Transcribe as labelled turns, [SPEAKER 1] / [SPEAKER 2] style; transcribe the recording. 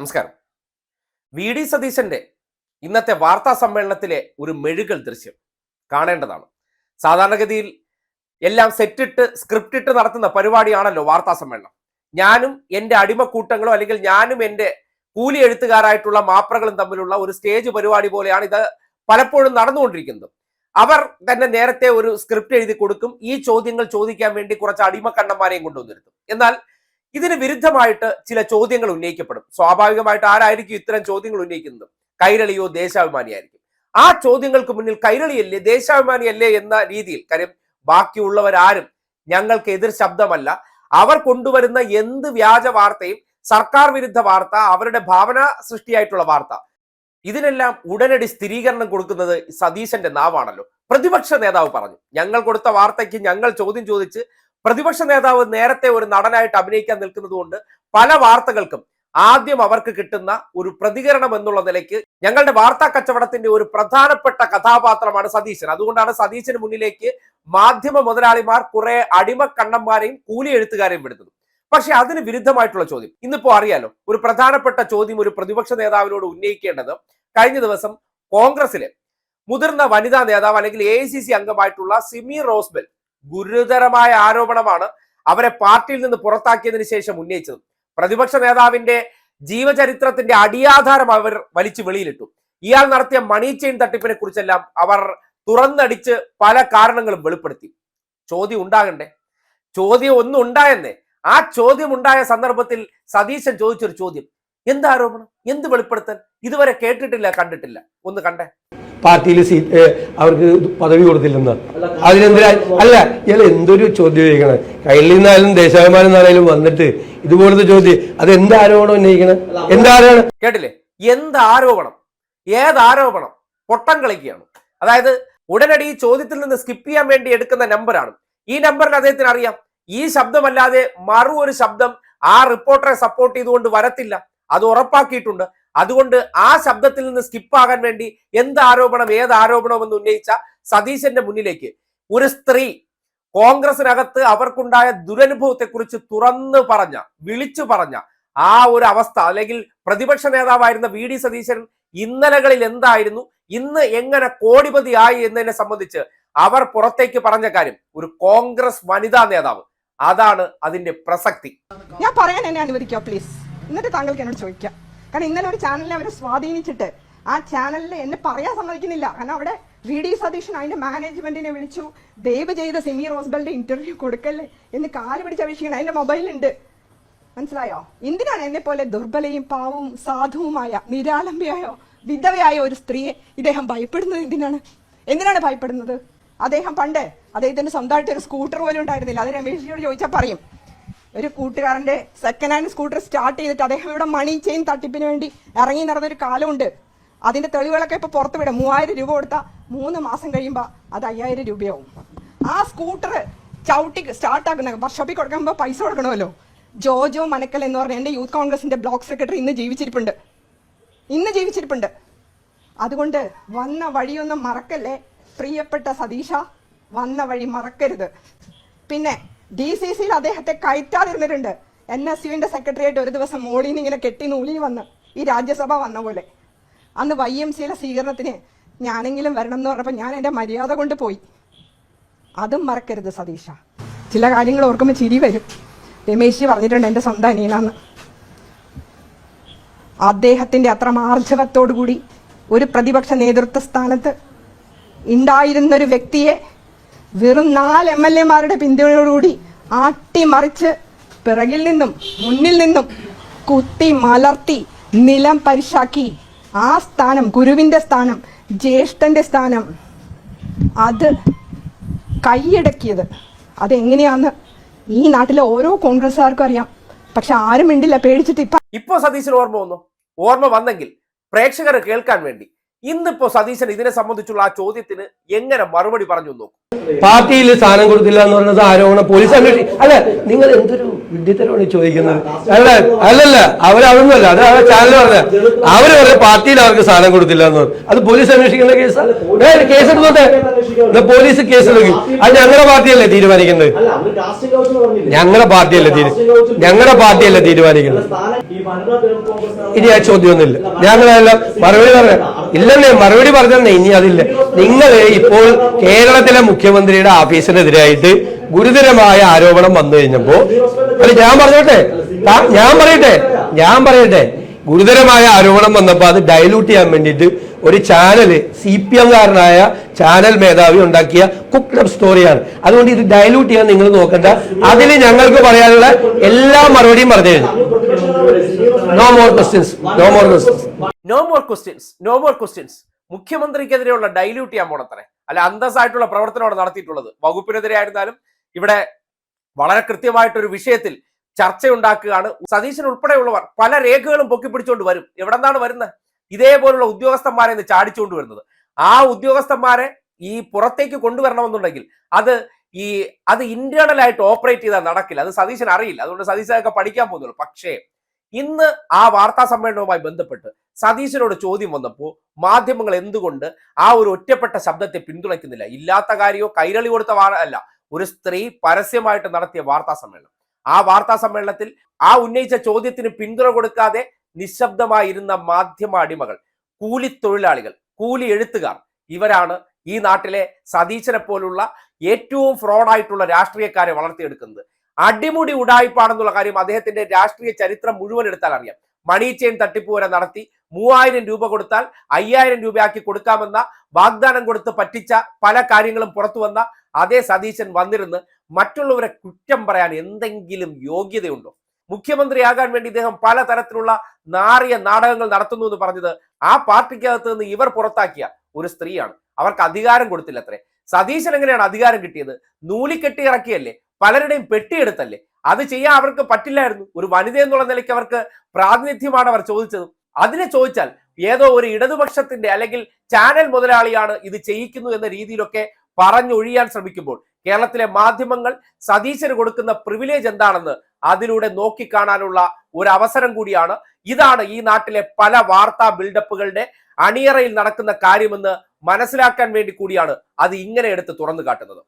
[SPEAKER 1] നമസ്കാരം. V D സതീശന്റെ ഇന്നത്തെ വാർത്താ സമ്മേളനത്തിലെ ഒരു മെഴുകൽ ദൃശ്യം കാണേണ്ടതാണ്. സാധാരണഗതിയിൽ എല്ലാം സെറ്റിട്ട് സ്ക്രിപ്റ്റ് ഇട്ട് നടത്തുന്ന പരിപാടിയാണല്ലോ വാർത്താ സമ്മേളനം. ഞാനും എന്റെ അടിമക്കൂട്ടങ്ങളോ അല്ലെങ്കിൽ ഞാനും എന്റെ കൂലി എഴുത്തുകാരായിട്ടുള്ള മാപ്രകളും തമ്മിലുള്ള ഒരു സ്റ്റേജ് പരിപാടി പോലെയാണ് ഇത് പലപ്പോഴും നടന്നുകൊണ്ടിരിക്കുന്നത്. അവർ തന്നെ നേരത്തെ ഒരു സ്ക്രിപ്റ്റ് എഴുതി കൊടുക്കും ഈ ചോദ്യങ്ങൾ ചോദിക്കാൻ വേണ്ടി കുറച്ച് അടിമക്കണ്ണന്മാരെയും കൊണ്ടുവന്നിരുന്നു എന്നാൽ ഇതിന് വിരുദ്ധമായിട്ട് ചില ചോദ്യങ്ങൾ ഉന്നയിക്കപ്പെടും. സ്വാഭാവികമായിട്ട് ആരായിരിക്കും ഇത്തരം ചോദ്യങ്ങൾ ഉന്നയിക്കുന്നത്? കൈരളിയോ ദേശാഭിമാനിയായിരിക്കും. ആ ചോദ്യങ്ങൾക്ക് മുന്നിൽ കൈരളിയല്ലേ ദേശാഭിമാനിയല്ലേ എന്ന രീതിയിൽ കാര്യം ബാക്കിയുള്ളവരാരും ഞങ്ങൾക്ക് എതിർ ശബ്ദമല്ല. അവർ കൊണ്ടുവരുന്ന എന്ത് വ്യാജ വാർത്തയും സർക്കാർ വിരുദ്ധ വാർത്ത അവരുടെ ഭാവന സൃഷ്ടിയായിട്ടുള്ള വാർത്ത. ഇതിനെല്ലാം ഉടനടി സ്ഥിരീകരണം കൊടുക്കുന്നത് സതീശന്റെ നാവാണല്ലോ. പ്രതിപക്ഷ നേതാവ് പറഞ്ഞു ഞങ്ങൾ കൊടുത്ത വാർത്തയ്ക്ക് ഞങ്ങൾ ചോദ്യം ചോദിച്ച് പ്രതിപക്ഷ നേതാവ് നേരത്തെ ഒരു നടനായിട്ട് അഭിനയിക്കാൻ നിൽക്കുന്നതുകൊണ്ട് പല വാർത്തകൾക്കും ആദ്യം അവർക്ക് കിട്ടുന്ന ഒരു പ്രതികരണം എന്നുള്ള നിലയ്ക്ക് ഞങ്ങളുടെ വാർത്താ കച്ചവടത്തിന്റെ ഒരു പ്രധാനപ്പെട്ട കഥാപാത്രമാണ് സതീശൻ. അതുകൊണ്ടാണ് സതീശന് മുന്നിലേക്ക് മാധ്യമ മുതലാളിമാർ കുറെ അടിമക്കണ്ണന്മാരെയും കൂലി എഴുത്തുകാരെയും വിടുന്നത്. പക്ഷെ അതിന് വിരുദ്ധമായിട്ടുള്ള ചോദ്യം. ഇന്നിപ്പോ അറിയാലോ ഒരു പ്രധാനപ്പെട്ട ചോദ്യം ഒരു പ്രതിപക്ഷ നേതാവിനോട് ഉന്നയിക്കേണ്ടത് കഴിഞ്ഞ ദിവസം കോൺഗ്രസിലെ മുതിർന്ന വനിതാ നേതാവ് അല്ലെങ്കിൽ എ അംഗമായിട്ടുള്ള സിമി റോസ്ബെൽ ഗുരുതരമായ ആരോപണമാണ് അവരെ പാർട്ടിയിൽ നിന്ന് പുറത്താക്കിയതിനു ശേഷം ഉന്നയിച്ചത്. പ്രതിപക്ഷ നേതാവിന്റെ ജീവചരിത്രത്തിന്റെ അടിയാധാരം അവർ വലിച്ചു വെളിയിലിട്ടു. ഇയാൾ നടത്തിയ മണി ചെയിൻ തട്ടിപ്പിനെ കുറിച്ചെല്ലാം അവർ തുറന്നടിച്ച് പല കാരണങ്ങളും വെളിപ്പെടുത്തി. ചോദ്യം ഉണ്ടാകണ്ടേ? ചോദ്യം ഒന്നും ഉണ്ടായെന്നേ. ആ ചോദ്യം ഉണ്ടായ സന്ദർഭത്തിൽ സതീശൻ ചോദിച്ചൊരു ചോദ്യം. എന്ത് ആരോപണം? എന്ത് വെളിപ്പെടുത്തൽ? ഇതുവരെ കേട്ടിട്ടില്ല കണ്ടിട്ടില്ല. ഒന്ന് കണ്ടേ?
[SPEAKER 2] പാർട്ടിയിൽ സീറ്റ് അവർക്ക് പദവി കൊടുത്തില്ലെന്ന്. അതിനെന്തിനാ? അല്ല ഇയാൾ എന്തൊരു ചോദ്യം ചോദിക്കണേ? കയ്യിൽ നിന്നായാലും ദേശാഭിമാനം എന്നാലും വന്നിട്ട് ഇതുപോലത്തെ ചോദ്യം അത് എന്താരോപണം ഉന്നയിക്കണം? എന്താരോപണം
[SPEAKER 1] കേട്ടില്ലേ? എന്താരോപണം ഏതാരോപണം പൊട്ടം കളിക്കുകയാണ്. അതായത് ഉടനടി ഈ ചോദ്യത്തിൽ നിന്ന് സ്കിപ്പ് ചെയ്യാൻ വേണ്ടി എടുക്കുന്ന നമ്പറാണ് ഈ നമ്പറിന് അദ്ദേഹത്തിന് അറിയാം. ഈ ശബ്ദമല്ലാതെ മറു ഒരു ശബ്ദം ആ റിപ്പോർട്ടറെ സപ്പോർട്ട് ചെയ്തുകൊണ്ട് വരത്തില്ല. അത് ഉറപ്പാക്കിയിട്ടുണ്ട്. അതുകൊണ്ട് ആ ശബ്ദത്തിൽ നിന്ന് സ്കിപ്പാകാൻ വേണ്ടി എന്ത് ആരോപണം ഏത് ആരോപണം എന്ന് ഉന്നയിച്ച സതീശന്റെ മുന്നിലേക്ക്. ഒരു സ്ത്രീ കോൺഗ്രസിനകത്ത് അവർക്കുണ്ടായ ദുരനുഭവത്തെക്കുറിച്ച് തുറന്നു പറഞ്ഞ വിളിച്ചു പറഞ്ഞ ആ ഒരു അവസ്ഥ അല്ലെങ്കിൽ പ്രതിപക്ഷ നേതാവായിരുന്ന വി ഡി സതീശൻ ഇന്നലകളിൽ എന്തായിരുന്നു ഇന്ന് എങ്ങനെ കോടിപതി ആയി എന്നതിനെ സംബന്ധിച്ച് അവർ പുറത്തേക്ക് പറഞ്ഞ കാര്യം ഒരു കോൺഗ്രസ് വനിതാ നേതാവ്. അതാണ് അതിന്റെ പ്രസക്തി.
[SPEAKER 3] ഞാൻ പറയാൻ എന്നെ അനുവദിക്കുക പ്ലീസ് എന്നിട്ട് താങ്കൾക്ക് എന്നോട് ചോദിക്കാം. കാരണം ഇന്നലെ ഒരു ചാനലിനെ അവർ സ്വാധീനിച്ചിട്ട് ആ ചാനലിൽ എന്നെ പറയാൻ സമ്മതിക്കുന്നില്ല. കാരണം അവിടെ വി ഡി സതീശൻ അതിന്റെ മാനേജ്മെന്റിനെ വിളിച്ചു. ദയവ് ചെയ്ത് സിമി റോസ്ബലിന്റെ ഇന്റർവ്യൂ കൊടുക്കല്ലേ എന്ന് കാൽ പിടിച്ച് അപേക്ഷിക്കണം അതിന്റെ മൊബൈലുണ്ട്. മനസ്സിലായോ? എന്തിനാണ് എന്നെ പോലെ ദുർബലയും പാവവും സാധുവുമായ നിരാലംബിയായോ വിധവയായ ഒരു സ്ത്രീയെ ഇദ്ദേഹം ഭയപ്പെടുന്നത് എന്തിനാണ്? എന്തിനാണ് ഭയപ്പെടുന്നത്? അദ്ദേഹം പണ്ട് അദ്ദേഹത്തിന്റെ സ്വന്തമായിട്ട് ഒരു സ്കൂട്ടർ പോലും ഉണ്ടായിരുന്നില്ല. അത് രമേശിയോട് ചോദിച്ചാൽ പറയും. ഒരു കൂട്ടുകാരന്റെ സെക്കൻഡ് ഹാൻഡ് സ്കൂട്ടർ സ്റ്റാർട്ട് ചെയ്തിട്ട് അദ്ദേഹം ഇവിടെ മണി ചെയിൻ തട്ടിപ്പിന് വേണ്ടി ഇറങ്ങി നടന്നൊരു കാലമുണ്ട്. അതിന്റെ തെളിവുകളൊക്കെ ഇപ്പൊ പുറത്തു വിടും മൂവായിരം രൂപ കൊടുത്താൽ മൂന്ന് മാസം കഴിയുമ്പോൾ അത് അയ്യായിരം രൂപയാവും. ആ സ്കൂട്ടർ ചവിട്ടി സ്റ്റാർട്ടാക്കുന്ന വർക്ക്ഷോപ്പിൽ കൊടുക്കുമ്പോൾ പൈസ കൊടുക്കണമല്ലോ. ജോജോ മനക്കൽ എന്ന് പറഞ്ഞ എന്റെ യൂത്ത് കോൺഗ്രസിന്റെ ബ്ലോക്ക് സെക്രട്ടറി ഇന്ന് ജീവിച്ചിരിപ്പുണ്ട്. ഇന്ന് ജീവിച്ചിരിപ്പുണ്ട്. അതുകൊണ്ട് വന്ന വഴിയൊന്നും മറക്കല്ലേ? പ്രിയപ്പെട്ട സതീഷ വന്ന വഴി മറക്കരുത്. പിന്നെ ഡി സി സിയിൽ അദ്ദേഹത്തെ കയറ്റാതിരുന്നിട്ടുണ്ട്. എൻ എസ് യുവിന്റെ സെക്രട്ടറിയായിട്ട് ഒരു ദിവസം മോളിൽ ഇങ്ങനെ കെട്ടി നൂലി വന്ന് ഈ രാജ്യസഭ വന്ന പോലെ. അന്ന് വൈ എം സിയിലെ സ്വീകരണത്തിന് ഞാനെങ്കിലും വരണം എന്ന് പറഞ്ഞപ്പോൾ ഞാൻ എന്റെ മര്യാദ കൊണ്ട് പോയി. അതും മറക്കരുത് സതീഷ. ചില കാര്യങ്ങൾ ഓർക്കുമ്പോൾ ചിരി വരും. രമേശ് പറഞ്ഞിട്ടുണ്ട് എന്റെ സ്വന്തം അനിയനാന്ന്. അദ്ദേഹത്തിന്റെ അത്ര മാർജവത്തോടു കൂടി ഒരു പ്രതിപക്ഷ നേതൃത്വ സ്ഥാനത്ത് ഉണ്ടായിരുന്നൊരു വ്യക്തിയെ വെറും നാല് എം എൽ എമാരുടെ പിന്തുണയോടുകൂടി ആട്ടിമറിച്ച് പിറകിൽ നിന്നും മുന്നിൽ നിന്നും കുത്തി മലർത്തി നിലം പരിശാക്കി. ആ സ്ഥാനം ഗുരുവിന്റെ സ്ഥാനം ജ്യേഷ്ഠന്റെ സ്ഥാനം. അത് കൈയടക്കിയത്. അതെങ്ങനെയാന്ന് ഈ നാട്ടിലെ ഓരോ കോൺഗ്രസ്സുകാർക്കും അറിയാം. പക്ഷെ ആരും മിണ്ടില്ല പേടിച്ചിട്ട് ഇപ്പൊ
[SPEAKER 1] ഇപ്പൊ സതീശന് ഓർമ്മ വന്നു. ഓർമ്മ വന്നെങ്കിൽ പ്രേക്ഷകർ കേൾക്കാൻ വേണ്ടി. ഇന്നിപ്പോ സതീശൻ ഇതിനെ സംബന്ധിച്ചുള്ള ആ ചോദ്യത്തിന് എങ്ങനെ മറുപടി പറഞ്ഞു നോക്കും.
[SPEAKER 2] പാർട്ടിയിൽ സ്ഥാനം കൊടുത്തില്ല എന്ന് പറയുന്നത് ആരോപണം പോലീസ് അന്വേഷിക്കും അല്ല നിങ്ങൾ എന്തൊരു വിഡ്ഢിത്തരമാണ് ചോദിക്കുന്നത്? അല്ല? അല്ലല്ല അവരവിടുന്നല്ല അത് അവരെ ചാനൽ പറഞ്ഞ അവർ പറഞ്ഞ പാർട്ടിയിൽ അവർക്ക് സ്ഥാനം കൊടുത്തില്ല എന്ന് പറഞ്ഞു. അത് പോലീസ് അന്വേഷിക്കുന്ന കേസ്? കേസ് എടുത്തോട്ടെ പോലീസ് കേസ് എടുക്കും അത് ഞങ്ങളുടെ പാർട്ടിയല്ലേ തീരുമാനിക്കുന്നത്? ഞങ്ങളുടെ പാർട്ടിയല്ലേ തീരു
[SPEAKER 4] കാസ്റ്റിംഗ്
[SPEAKER 2] ഞങ്ങളുടെ പാർട്ടിയല്ലേ തീരുമാനിക്കുന്നത്? ഇനി ആ ചോദ്യമൊന്നുമില്ല. ഞങ്ങളെല്ലാം മറുപടി പറഞ്ഞ ഇല്ലെന്നേ മറുപടി പറഞ്ഞെന്നേ ഇനി അതില്ല. നിങ്ങൾ ഇപ്പോൾ കേരളത്തിലെ മുഖ്യമന്ത്രിയുടെ ഓഫീസിനെതിരായിട്ട് ഗുരുതരമായ ആരോപണം വന്നു കഴിഞ്ഞപ്പോ അല്ല ഞാൻ പറഞ്ഞോട്ടെ? ഞാൻ പറയട്ടെ? ഞാൻ പറയട്ടെ? ഗുരുതരമായ ആരോപണം വന്നപ്പോ അത് ഡൈലൂട്ട് ചെയ്യാൻ വേണ്ടിയിട്ട് ഒരു ചാനൽ സി പി എംകാരനായ ചാനൽ മേധാവി ഉണ്ടാക്കിയ കുക്ക്ഡ് സ്റ്റോറിയാണ് അതുകൊണ്ട് ഇത് ഡൈലൂട്ട് ചെയ്യാൻ നിങ്ങൾ നോക്കണ്ട. അതിന് ഞങ്ങൾക്ക് പറയാനുള്ള എല്ലാ മറുപടിയും പറഞ്ഞു കഴിഞ്ഞു. No more questions no more questions
[SPEAKER 1] no more questions no more questions മുഖ്യമന്ത്രിക്കെതിരെയുള്ള dilute ചെയ്യാൻ പോണത്രേ അല്ല അന്തസ്സായിട്ടുള്ള പ്രവർത്തനമാണ് നടത്തിയിട്ടുള്ളത്. വകുപ്പിനെതിരെ ആയിരുന്നാലും ഇവിടെ വളരെ കൃത്യമായിട്ടൊരു വിഷയത്തിൽ ചർച്ചയുണ്ടാക്കുകയാണ്. സതീശൻ ഉൾപ്പെടെയുള്ളവർ പല രേഖകളും പൊക്കിപ്പിടിച്ചുകൊണ്ട് വരും. എവിടെ നിന്നാണ് വരുന്നത് ഇതേപോലുള്ള ഉദ്യോഗസ്ഥന്മാരെ ഇന്ന് ചാടിച്ചുകൊണ്ട് വരുന്നത്. ആ ഉദ്യോഗസ്ഥന്മാരെ ഈ പുറത്തേക്ക് കൊണ്ടുവരണമെന്നുണ്ടെങ്കിൽ അത് ഈ അത് ഇന്റേണൽ ആയിട്ട് ഓപ്പറേറ്റ് ചെയ്താൽ നടക്കില്ല. അത് സതീശൻ അറിയില്ല. അതുകൊണ്ട് സതീശനൊക്കെ പഠിക്കാൻ പോകുന്നുള്ളൂ. പക്ഷേ ഇന്ന് ആ വാർത്താ സമ്മേളനവുമായി ബന്ധപ്പെട്ട് സതീശനോട് ചോദ്യം വന്നപ്പോൾ മാധ്യമങ്ങൾ എന്തുകൊണ്ട് ആ ഒരു ഒറ്റപ്പെട്ട ശബ്ദത്തെ പിന്തുണയ്ക്കുന്നില്ല? ഇല്ലാത്ത കാര്യമോ കൈരളി കൊടുത്ത വാ അല്ല ഒരു സ്ത്രീ പരസ്യമായിട്ട് നടത്തിയ വാർത്താ സമ്മേളനം. ആ വാർത്താ സമ്മേളനത്തിൽ ആ ഉന്നയിച്ച ചോദ്യത്തിന് പിന്തുണ കൊടുക്കാതെ നിശബ്ദമായിരുന്ന മാധ്യമ അടിമകൾ കൂലി തൊഴിലാളികൾ കൂലി എഴുത്തുകാർ ഇവരാണ് ഈ നാട്ടിലെ സതീശനെ പോലുള്ള ഏറ്റവും ഫ്രോഡായിട്ടുള്ള രാഷ്ട്രീയക്കാരെ വളർത്തിയെടുക്കുന്നത്. അടിമുടി ഉടായ്പാണെന്നുള്ള കാര്യം അദ്ദേഹത്തിന്റെ രാഷ്ട്രീയ ചരിത്രം മുഴുവൻ എടുത്താൽ അറിയാം. മണി ചെയിൻ തട്ടിപ്പ് വരെ നടത്തി മൂവായിരം രൂപ കൊടുത്താൽ അയ്യായിരം രൂപയാക്കി കൊടുക്കാമെന്ന വാഗ്ദാനം കൊടുത്ത് പറ്റിച്ച പല കാര്യങ്ങളും പുറത്തു വന്ന അതേ സതീശൻ വന്നിരുന്ന് മറ്റുള്ളവരെ കുറ്റം പറയാൻ എന്തെങ്കിലും യോഗ്യതയുണ്ടോ? മുഖ്യമന്ത്രിയാകാൻ വേണ്ടി ഇദ്ദേഹം പല തരത്തിലുള്ള നാറിയ നാടകങ്ങൾ നടത്തുന്നു എന്ന് പറഞ്ഞത് ആ പാർട്ടിക്കകത്ത് നിന്ന് ഇവർ പുറത്താക്കിയ ഒരു സ്ത്രീയാണ്. അവർക്ക് അധികാരം കൊടുത്തില്ല അത്രേ സതീശൻ എങ്ങനെയാണ് അധികാരം കിട്ടിയത്? നൂലിക്കെട്ടി ഇറക്കിയല്ലേ? പലരുടെയും പെട്ടിയെടുത്തല്ലേ? അത് ചെയ്യാൻ അവർക്ക് പറ്റില്ലായിരുന്നു. ഒരു വനിത എന്നുള്ള നിലയ്ക്ക് അവർക്ക് പ്രാതിനിധ്യമാണ് അവർ ചോദിച്ചത്. അതിനെ ചോദിച്ചാൽ ഏതോ ഒരു ഇടതുപക്ഷത്തിന്റെ അല്ലെങ്കിൽ ചാനൽ മുതലാളിയാണ് ഇത് ചെയ്യിക്കുന്നു എന്ന രീതിയിലൊക്കെ പറഞ്ഞൊഴിയാൻ ശ്രമിക്കുമ്പോൾ കേരളത്തിലെ മാധ്യമങ്ങൾ സതീശന് കൊടുക്കുന്ന പ്രിവിലേജ് എന്താണെന്ന് അതിലൂടെ നോക്കിക്കാണാനുള്ള ഒരു അവസരം കൂടിയാണ്. ഇതാണ് ഈ നാട്ടിലെ പല വാർത്താ ബിൽഡപ്പുകളുടെ അണിയറയിൽ നടക്കുന്ന കാര്യമെന്ന് മനസ്സിലാക്കാൻ വേണ്ടി കൂടിയാണ് അത് ഇങ്ങനെ എടുത്ത് തുറന്നു കാട്ടുന്നത്.